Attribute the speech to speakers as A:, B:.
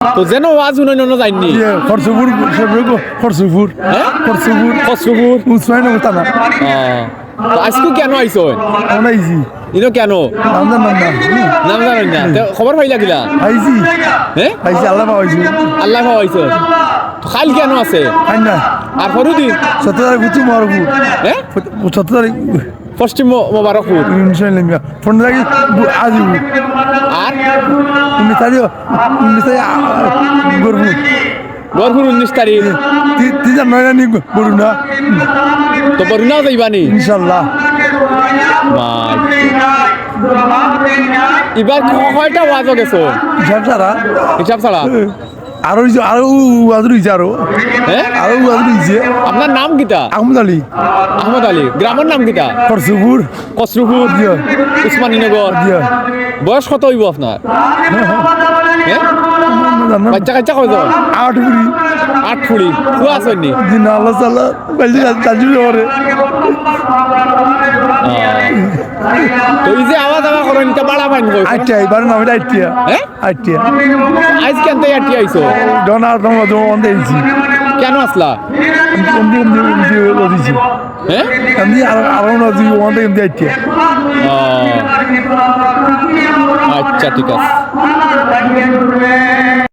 A: তো যেন ওয়াজ শুনে অন্য যায়নি।
B: খরচপুর খরচপুর? খরচপুর
A: কষ্টপুর
B: উসমাইন তানা।
A: আজকে কেন আইছো
B: আমরা
A: ইনো কেন?
B: নাম জান নাম না।
A: নাম জানেন না। খবর পাইলা গিলা
B: আইজি
A: হ্যাঁ
B: আইজি আল্লাহ পাওয়াইছি
A: আল্লাহ পাইছো। খাইল কেন আছে? আর সরুদিন
B: সত্তর তারিখ
A: হ্যাঁ
B: সত্তর তারিখ
A: পশ্চিম মোবারকপুর।
B: ফোন আজি
A: আর?
B: উনিশ তারিখ। উনিশ তারিখ করব
A: গরপুর উনিশ তারিখ
B: তিন
A: তো বরুণাও যাইবানি
B: ইনশাল্লাহ।
A: মাই এবার কয়টা ওয়াজ গেছো?
B: হিসাব ছাড়া।
A: হিসাব ছাড়া?
B: আরও হইছে আরও ওয়াজ রইছে আরও।
A: হ্যাঁ
B: আরও ওয়াজ রইছে
A: আপনার নাম কিতা?
B: আহমদ আলী।
A: আহমদ আলী। গ্রামের নাম কিতা?
B: খরচপুর
A: কসরুপুর
B: জিয়া
A: উসমানীনগর
B: জিয়া
A: বয়স কত হইব আপনার? হ্যাঁ বাচ্চা কাচ্চা কয়জন
B: আট বুড়ি
A: আট ফুড়ি। খুয়া আছেননি
B: দিন আল্লাহ সাল্লাহ বেশি চাচু করে।
A: তো এই যে আওয়াজ আওয়া করেন এটা বাড়া পাইন কই
B: আটটা এবার নামে আটটিয়া
A: হ্যাঁ
B: আটটিয়া
A: আজ কেন তাই আটি আইছো?
B: জন আর তোমার জমা দিয়েছি
A: কেন আসলা?
B: এমনি এমনি এমনি দিয়েছি
A: হ্যাঁ
B: এমনি আরও আরও না এমনি আটটিয়া
A: আচ্ছা ঠিক আছে।